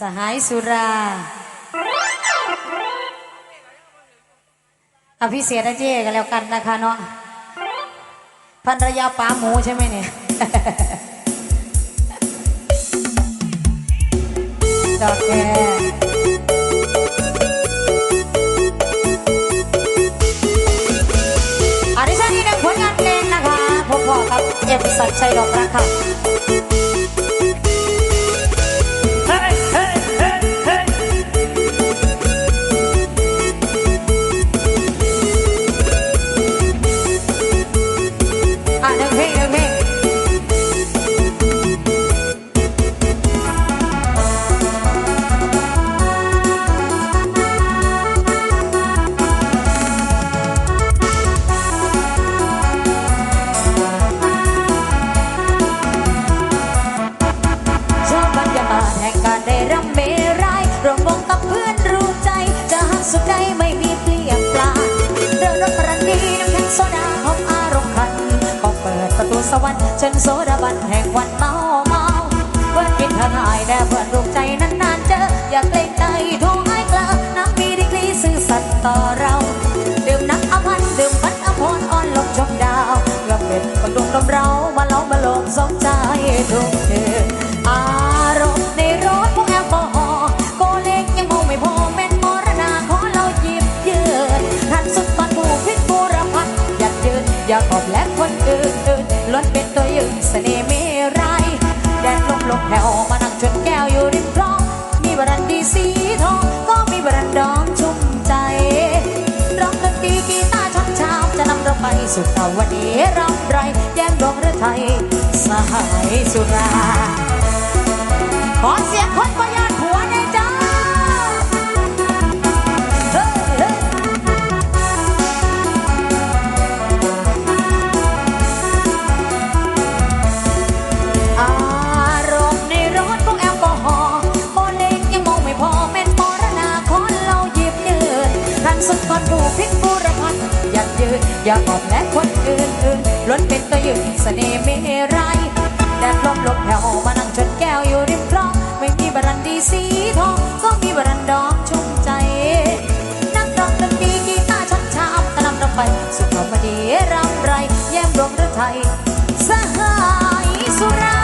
สหายสุรา อภิเษษนะเจ๊กันแล้วกันนะคะเนาะภรรยาป๋าหมูใช่ไหมเนี่ยดอกแคอาดิฉันนี่นักผลงานเพลงนะคะพบอกับเอฟสัตชัยดอกรักค่ะ สุดใดไม่มีเปลี่ยนปลาเดินรถประดีน้ำแข็งโซดาหอมอารมณ์ขันก็เปิดประตูสวรรค์เชิญโซ อยากกอบและคนอื่นล้วนเป็นตัวยืนเสน่ห์ไม่ไรายแดดลมลมแผ่วมานั่งจนแก้วอยู่ริมคลอง มีบรันดีสีทอง ก็มีบรันดองชุ่มใจร้องดนตรีกีตาร์ช้ำชาจะนำเราไปสุดเอาวันนี้รำไรแย่งดวงฤทัยสหายสุรา ขอเสียงคนปยัด อย่าบอกและคนอื่นๆล้นเป็นตัวยืนเสน่ห์ไม่ไรแดดลมลมแผ่วมานั่งชนแก้วอยู่ริมคลอง ไม่มีบรันดีสีทอง ก็มีบรันดองชุ่มใจ นักร้องดนตรีกีตาร์ชักชาตะลำลำไป สุขภาพดีรำไร แย้มดวงฤทัยสหายสุรา